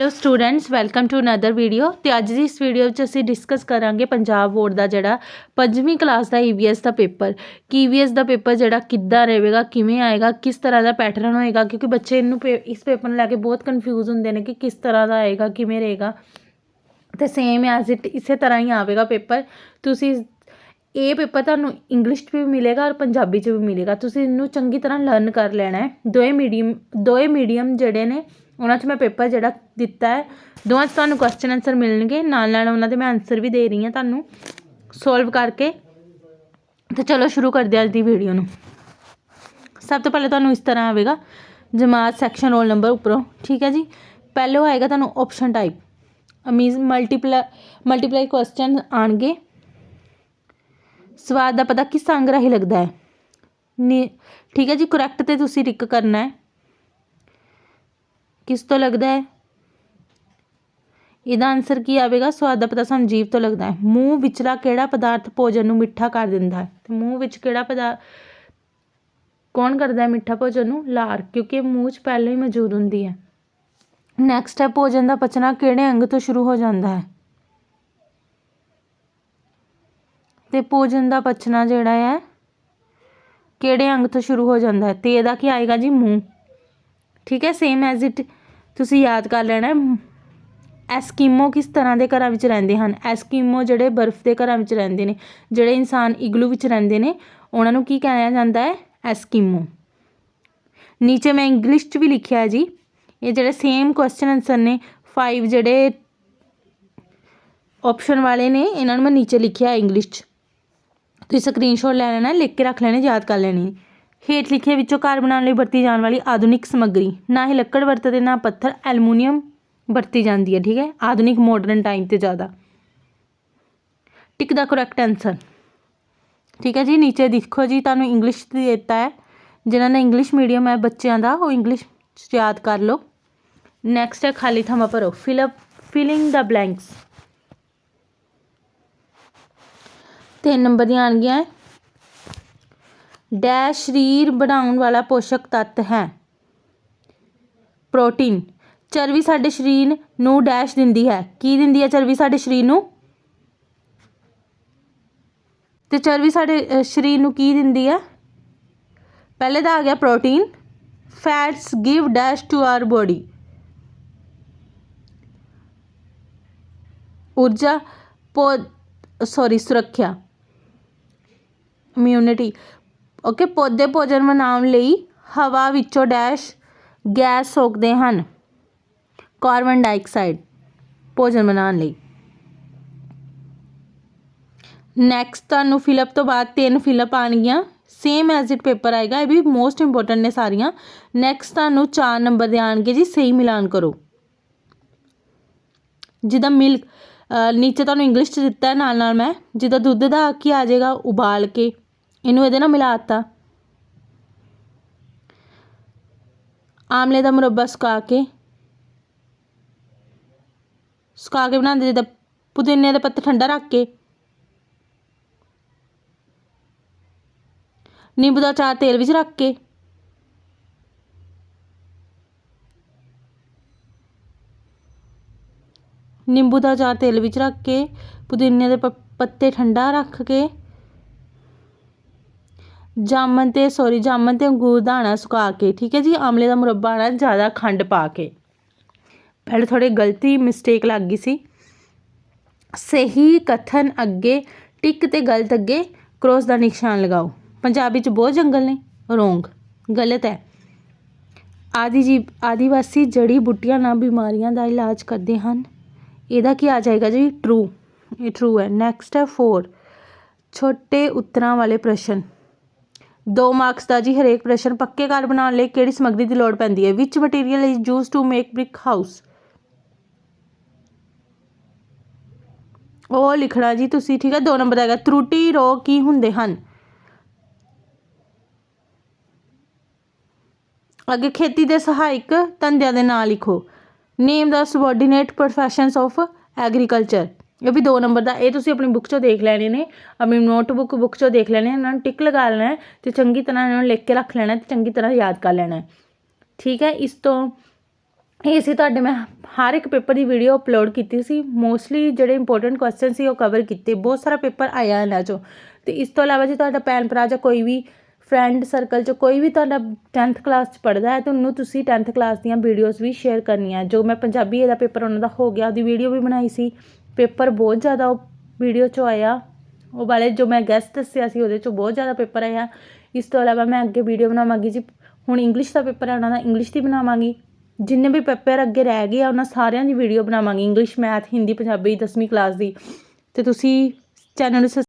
Hello students welcome to another video ਤੇ ਅੱਜ ਦੀ ਇਸ ਵੀਡੀਓ ਵਿੱਚ ਅਸੀਂ ਡਿਸਕਸ ਕਰਾਂਗੇ ਪੰਜਾਬ ਬੋਰਡ ਦਾ ਜਿਹੜਾ ਪੰਜਵੀਂ ਕਲਾਸ ਦਾ ਈਵੀਐਸ ਦਾ ਪੇਪਰ ਕਿ ਈਵੀਐਸ ਦਾ ਪੇਪਰ ਜਿਹੜਾ ਕਿੱਦਾਂ ਰਹੇਗਾ, ਕਿਵੇਂ ਆਏਗਾ, ਕਿਸ ਤਰ੍ਹਾਂ ਦਾ ਪੈਟਰਨ ਹੋਏਗਾ, ਕਿਉਂਕਿ ਬੱਚੇ ਇਹਨੂੰ ਪੇ- ਇਸ ਪੇਪਰ ਨੂੰ ਲੈ ਕੇ ਬਹੁਤ ਕਨਫਿਊਜ਼ ਹੁੰਦੇ ਨੇ ਕਿ ਕਿਸ ਤਰ੍ਹਾਂ ਦਾ ਆਏਗਾ, ਕਿਵੇਂ ਰਹੇਗਾ। ਤੇ ਸੇਮ ਐਜ਼ ਇਟ ਇਸੇ ਤਰ੍ਹਾਂ ਹੀ ਆਵੇਗਾ ਪੇਪਰ ਤੁਸੀਂ ਇਹ ਪੇਪਰ ਤੁਹਾਨੂੰ ਇੰਗਲਿਸ਼ 'ਚ ਵੀ ਮਿਲੇਗਾ ਔਰ ਪੰਜਾਬੀ 'ਚ ਵੀ ਮਿਲੇਗਾ। ਤੁਸੀਂ ਇਹਨੂੰ ਚੰਗੀ ਤਰ੍ਹਾਂ ਲਰਨ ਕਰ ਲੈਣਾ ਹੈ। ਦੋਏ ਮੀਡੀਅਮ ਦੋਏ ਮੀਡੀਅਮ ਜਿਹੜੇ ਨੇ ਉਹਨਾਂ 'ਚ ਮੈਂ ਪੇਪਰ ਜਿਹੜਾ ਦਿੱਤਾ ਹੈ, ਦੋਵਾਂ 'ਚ ਤੁਹਾਨੂੰ ਕੁਐਸਚਨ ਆਨਸਰ ਮਿਲਣਗੇ, ਨਾਲ ਨਾਲ ਉਹਨਾਂ ਦੇ ਮੈਂ ਆਨਸਰ ਵੀ ਦੇ ਰਹੀ ਹਾਂ ਤੁਹਾਨੂੰ ਸੋਲਵ ਕਰਕੇ। ਤੇ ਚਲੋ ਸ਼ੁਰੂ ਕਰਦੇ ਹਾਂ ਅੱਜ ਦੀ ਵੀਡੀਓ ਨੂੰ। ਸਭ ਤੋਂ ਪਹਿਲਾਂ ਤੁਹਾਨੂੰ ਇਸ ਤਰ੍ਹਾਂ ਆਵੇਗਾ, ਜਮਾਤ ਸੈਕਸ਼ਨ ਰੋਲ ਨੰਬਰ ਉੱਪਰੋਂ, ਠੀਕ ਹੈ ਜੀ? ਪਹਿਲੋ ਆਏਗਾ ਤੁਹਾਨੂੰ option type means multiple multiply question ਆਣਗੇ ਸਵਾਦ ਦਾ ਪਤਾ ਕਿਸ ਅੰਗ ਲੱਗਦਾ ਹੈ? ਨੀ, ਠੀਕ ਹੈ ਜੀ ਕਰੈਕਟ ਤੇ ਤੁਸੀਂ ਟਿਕ ਕਰਨਾ ਹੈ। ਕਿਸ ਤੋਂ ਲੱਗਦਾ ਹੈ? ਇਹਦਾ ਆਨਸਰ ਕੀ ਆਵੇਗਾ? ਸਵਾਦ ਦਾ ਪਤਾ ਸਾਨੂੰ ਜੀਭ ਤੋਂ ਲੱਗਦਾ ਹੈ। ਮੂੰਹ ਵਿਚਲਾ ਕਿਹੜਾ ਪਦਾਰਥ ਭੋਜਨ ਨੂੰ ਮਿੱਠਾ ਕਰ ਦਿੰਦਾ ਹੈ? ਤੇ ਮੂੰਹ ਵਿੱਚ ਕਿਹੜਾ ਪਦਾਰਥ ਕੌਣ ਕਰਦਾ ਹੈ ਮਿੱਠਾ ਭੋਜਨ ਨੂੰ? ਲਾਰ, ਕਿਉਂਕਿ ਇਹ ਮੂੰਹ 'ਚ ਪਹਿਲਾਂ ਹੀ ਮੌਜੂਦ ਹੁੰਦੀ ਹੈ। ਨੈਕਸਟ ਹੈ, ਭੋਜਨ ਦਾ ਪਚਣਾ ਕਿਹੜੇ ਅੰਗ ਤੋਂ ਸ਼ੁਰੂ ਹੋ ਜਾਂਦਾ ਹੈ? ਤੇ ਭੋਜਨ ਦਾ ਪਚਣਾ ਜਿਹੜਾ ਹੈ, ਕਿਹੜੇ ਅੰਗ ਤੋਂ ਸ਼ੁਰੂ ਹੋ ਜਾਂਦਾ ਹੈ? ਤੇ ਇਹਦਾ ਕੀ ਆਏਗਾ ਜੀ? ਮੂੰਹ। ਠੀਕ ਹੈ ਸੇਮ ਐਜ਼ ਇਟ ਤੁਸੀਂ ਯਾਦ ਕਰ ਲੈਣਾ ਐਸਕੀਮੋ ਕਿਸ ਤਰ੍ਹਾਂ ਦੇ ਘਰਾਂ ਵਿੱਚ ਰਹਿੰਦੇ ਹਨ? ਐਸਕੀਮੋ ਜਿਹੜੇ ਬਰਫ਼ ਦੇ ਘਰਾਂ ਵਿੱਚ ਰਹਿੰਦੇ ਨੇ, ਜਿਹੜੇ ਇਨਸਾਨ ਇਗਲੂ ਵਿੱਚ ਰਹਿੰਦੇ ਨੇ, ਉਹਨਾਂ ਨੂੰ ਕੀ ਕਿਹਾ ਜਾਂਦਾ ਹੈ? ਐਸਕੀਮੋ। ਨੀਚੇ ਮੈਂ ਇੰਗਲਿਸ਼ 'ਚ ਵੀ ਲਿਖਿਆ ਹੈ ਜੀ। ਇਹ ਜਿਹੜੇ ਸੇਮ ਕੁਐਸਚਨ ਆਨਸਰ ਨੇ ਫਾਈਵ ਜਿਹੜੇ ਆਪਸ਼ਨ ਵਾਲੇ ਨੇ, ਇਹਨਾਂ ਨੂੰ ਮੈਂ ਨੀਚੇ ਲਿਖਿਆ ਇੰਗਲਿਸ਼ 'ਚ। ਤੁਸੀਂ ਸਕਰੀਨਸ਼ਾਟ ਲੈ ਲੈਣਾ, ਲਿਖ ਕੇ ਰੱਖ ਲੈਣੇ, ਯਾਦ ਕਰ ਲੈਣੀ। ਹੇਠ ਲਿਖੇ ਵਿੱਚੋਂ ਘਰ ਬਣਾਉਣ ਲਈ ਵਰਤੀ ਜਾਣ ਵਾਲੀ ਆਧੁਨਿਕ ਸਮੱਗਰੀ। ਨਾ ਹੀ ਲੱਕੜ ਵਰਤਦੇ, ਨਾ ਪੱਥਰ, ਐਲੂਮੀਨੀਅਮ ਵਰਤੀ ਜਾਂਦੀ ਹੈ, ਠੀਕ ਹੈ? ਆਧੁਨਿਕ ਮਾਡਰਨ ਟਾਈਮ ਤੇ ਜ਼ਿਆਦਾ। ਟਿਕ ਦਾ ਕਰੈਕਟ ਆਨਸਰ ਠੀਕ ਹੈ ਜੀ, ਨੀਚੇ ਦੇਖੋ ਜੀ, ਤੁਹਾਨੂੰ ਇੰਗਲਿਸ਼ ਦੀ ਦਿੱਤਾ ਹੈ। ਜਿਨ੍ਹਾਂ ਨੇ ਇੰਗਲਿਸ਼ ਮੀਡੀਅਮ ਹੈ, ਬੱਚਿਆਂ ਦਾ, ਉਹ ਇੰਗਲਿਸ਼ 'ਚ ਯਾਦ ਕਰ ਲਓ। ਨੈਕਸਟ ਹੈ, ਖਾਲੀ ਥਾਵਾਂ ਭਰੋ। ਫਿਲ ਅਪ ਫਿਲਿੰਗ ਦਾ ਬਲੈਂਕਸ ਤਿੰਨ ਨੰਬਰ ਦੀਆਂ ਆਣਗੀਆਂ ਡੈਸ਼ ਸਰੀਰ ਬਣਾਉਣ ਵਾਲਾ ਪੋਸ਼ਕ ਤੱਤ ਹੈ। ਪ੍ਰੋਟੀਨ, ਚਰਬੀ ਸਾਡੇ ਸਰੀਰ ਨੂੰ ਡੈਸ਼ ਦਿੰਦੀ ਹੈ। ਕੀ ਦਿੰਦੀ ਹੈ ਚਰਬੀ ਸਾਡੇ ਸਰੀਰ ਨੂੰ? ਤੇ ਚਰਬੀ ਸਾਡੇ ਸਰੀਰ ਨੂੰ ਕੀ ਦਿੰਦੀ ਹੈ? ਪਹਿਲੇ ਤਾਂ ਆ ਗਿਆ protein, fats give dash to our body. ਊਰਜਾ, ਪੋ ਸੌਰੀ, ਸੁਰੱਖਿਆ, ਇਮਿਊਨਿਟੀ। ਓਕੇ, ਪੌਦੇ ਭੋਜਨ ਬਣਾਉਣ ਲਈ ਹਵਾ ਵਿੱਚੋਂ ਡੈਸ਼ ਗੈਸ ਸੋਖਦੇ ਹਨ। ਕਾਰਬਨ ਡਾਈਆਕਸਾਈਡ ਭੋਜਨ ਬਣਾਉਣ ਲਈ। ਨੈਕਸਟ ਤੁਹਾਨੂੰ ਫਿਲਅਪ ਤੋਂ ਬਾਅਦ ਤਿੰਨ ਫਿਲਅਪ ਆਣਗੀਆਂ ਸੇਮ ਐਜ਼ ਇਟ ਪੇਪਰ ਆਏਗਾ, ਇਹ ਵੀ ਮੋਸਟ ਇੰਪੋਰਟੈਂਟ ਨੇ ਸਾਰੀਆਂ। ਨੈਕਸਟ ਤੁਹਾਨੂੰ 4 ਨੰਬਰ ਦੇ ਆਣਗੇ ਜੀ, ਸਹੀ ਮਿਲਾਨ ਕਰੋ। ਜਿੱਦਾਂ ਮਿਲਕ ਨੀਚੇ ਤੁਹਾਨੂੰ ਇੰਗਲਿਸ਼ 'ਚ ਦਿੱਤਾ ਨਾਲ ਨਾਲ ਮੈਂ। ਜਿੱਦਾਂ ਦੁੱਧ ਦਾ ਕੀ ਆ ਜਾਏਗਾ, ਉਬਾਲ ਕੇ। ਇਹਨੂੰ ਇਹਦੇ ਨਾਲ ਮਿਲਾ ਦਿੱਤਾ ਆਮਲੇ ਦਾ ਮੁਰੱਬਾ ਸੁਕਾ ਕੇ ਸੁਕਾ ਕੇ ਬਣਾਉਂਦੇ ਜਿੱਦਾਂ ਪੁਦੀਨੇ ਦੇ ਪੱਤੇ ਠੰਡਾ ਰੱਖ ਕੇ। ਨਿੰਬੂ ਦਾ ਚਾਰ ਤੇਲ ਵਿੱਚ ਰੱਖ ਕੇ। ਨਿੰਬੂ ਦਾ ਚਾਰ ਤੇਲ ਵਿੱਚ ਰੱਖ ਕੇ, ਪੁਦੀਨੇ ਦੇ ਪੱਤੇ ਠੰਡਾ ਰੱਖ ਕੇ। ਜਾਮਨ ਤੇ ਸੌਰੀ ਜਾਮਨ ਤੇ ਅੰਗੂਰ ਦਾ ਆਣਾ ਸੁਕਾ ਕੇ, ਠੀਕ ਹੈ ਜੀ? ਆਮਲੇ ਦਾ ਮੁਰੱਬਾ ਆਣਾ, ਜ਼ਿਆਦਾ ਖੰਡ ਪਾ ਕੇ। ਪਹਿਲੇ ਥੋੜੀ ਗਲਤੀ ਮਿਸਟੇਕ ਲੱਗ ਗਈ ਸੀ। ਸਹੀ ਕਥਨ ਅੱਗੇ, ਟਿਕ ਤੇ ਗਲਤ ਅੱਗੇ ਕ੍ਰੋਸ ਦਾ ਨਿਸ਼ਾਨ ਲਗਾਓ। ਪੰਜਾਬੀ ਚ ਬਹੁਤ ਜੰਗਲ ਨੇ। ਰੋਂਗ। ਗਲਤ ਹੈ। ਆਦਿ ਜੀ, ਆਦੀਵਾਸੀ ਜੜੀ ਬੂਟੀਆਂ ਨਾਲ ਬਿਮਾਰੀਆਂ ਦਾ ਇਲਾਜ ਕਰਦੇ ਹਨ। ਇਹਦਾ ਕੀ ਆ ਜਾਏਗਾ ਜੀ? ਟਰੂ ਇਹ ਟਰੂ ਹੈ। ਨੈਕਸਟ ਹੈ 4 ਛੋਟੇ ਉੱਤਰਾਂ ਵਾਲੇ ਪ੍ਰਸ਼ਨ। 2 ਮਾਰਕਸ ਦਾ ਜੀ ਹਰੇਕ ਪ੍ਰਸ਼ਨ ਪੱਕੇ ਘਰ ਬਣਾਉਣ ਲਈ ਕਿਹੜੀ ਸਮੱਗਰੀ ਦੀ ਲੋੜ ਪੈਂਦੀ ਹੈ? Which material is used to make brick house ਉਹ ਲਿਖਣਾ ਜੀ ਤੁਸੀਂ, ਠੀਕ ਹੈ 2 ਨੰਬਰ ਦਾ ਹੈਗਾ, ਤਰੁਟੀ ਰੋ ਕੀ ਹੁੰਦੇ ਹਨ? ਅੱਗੇ ਖੇਤੀ ਦੇ ਸਹਾਇਕ ਧੰਦਿਆਂ ਦੇ ਨਾਂ ਲਿਖੋ। Name the subordinate professions of agriculture ਇਹ ਵੀ 2 ਨੰਬਰ ਦਾ, ਇਹ ਤੁਸੀਂ ਆਪਣੀ ਬੁੱਕ ਚੋਂ ਦੇਖ ਲੈਣੇ ਨੇ, ਆਪਣੀ ਨੋਟਬੁੱਕ ਬੁੱਕ ਚੋਂ ਦੇਖ ਲੈਣੇ, ਇਹਨਾਂ ਨੂੰ ਟਿਕ ਲਗਾ ਲੈਣਾ ਹੈ ਤੇ ਚੰਗੀ ਤਰ੍ਹਾਂ ਇਹਨਾਂ ਨੂੰ ਲਿਖ ਕੇ ਰੱਖ ਲੈਣਾ ਹੈ ਤੇ ਚੰਗੀ ਤਰ੍ਹਾਂ ਯਾਦ ਕਰ ਲੈਣਾ ਠੀਕ ਹੈ, ਇਸ ਤੋਂ ਇਹ ਸੀ ਤੁਹਾਡੇ ਮੈਂ ਹਰ ਇੱਕ ਪੇਪਰ ਦੀ ਵੀਡੀਓ ਅਪਲੋਡ ਕੀਤੀ ਸੀ ਮੋਸਟਲੀ ਜਿਹੜੇ ਇੰਪੋਰਟੈਂਟ ਕੁਐਸਚਨ ਸੀ ਉਹ ਕਵਰ ਕੀਤੇ, ਬਹੁਤ ਸਾਰਾ ਪੇਪਰ ਆਇਆ ਇਹਨਾਂ 'ਚੋਂ। ਤੇ ਇਸ ਤੋਂ ਇਲਾਵਾ ਜੇ ਤੁਹਾਡਾ ਭੈਣ ਭਰਾ ਜਾਂ ਕੋਈ ਵੀ ਫਰੈਂਡ ਸਰਕਲ 'ਚ ਕੋਈ ਵੀ ਤੁਹਾਡਾ 10th ਕਲਾਸ 'ਚ ਪੜ੍ਹਦਾ ਹੈ, ਤਾਂ ਉਹਨੂੰ ਤੁਸੀਂ 10th ਕਲਾਸ ਦੀਆਂ ਵੀਡੀਓਜ਼ ਵੀ ਸ਼ੇਅਰ ਕਰਨੀਆਂ, ਜੋ ਮੈਂ ਪੰਜਾਬੀ ਇਹਦਾ ਪੇਪਰ ਉਹਨਾਂ ਦਾ ਹੋ ਗਿਆ, ਉਹਦੀ ਵੀਡੀਓ ਵੀ ਬਣਾਈ ਸੀ। ਪੇਪਰ ਬਹੁਤ ਜ਼ਿਆਦਾ ਉਹ ਵੀਡੀਓ 'ਚੋਂ ਆਇਆ। ਉਹ ਵਾਲੇ ਜੋ ਮੈਂ ਗੈਸਟ ਦੱਸਿਆ ਸੀ, ਉਹਦੇ 'ਚੋਂ ਬਹੁਤ ਜ਼ਿਆਦਾ ਪੇਪਰ ਆਇਆ। ਇਸ ਤੋਂ ਇਲਾਵਾ ਮੈਂ ਅੱਗੇ ਵੀਡੀਓ ਬਣਾਵਾਂਗੀ ਜੀ। ਹੁਣ ਇੰਗਲਿਸ਼ ਦਾ ਪੇਪਰ ਆਉਣਾ ਉਹਨਾਂ ਦਾ ਇੰਗਲਿਸ਼ ਦੀ ਬਣਾਵਾਂਗੀ। ਜਿੰਨੇ ਵੀ ਪੇਪਰ ਅੱਗੇ ਰਹਿ ਗਏ ਆ, ਉਹਨਾਂ ਸਾਰਿਆਂ ਦੀ ਵੀਡੀਓ ਬਣਾਵਾਂਗੀ। ਇੰਗਲਿਸ਼ ਮੈਥ ਹਿੰਦੀ, ਪੰਜਾਬੀ 10ਵੀਂ ਕਲਾਸ ਦੀ। ਤੇ ਤੁਸੀਂ ਚੈਨਲ ਨੂੰ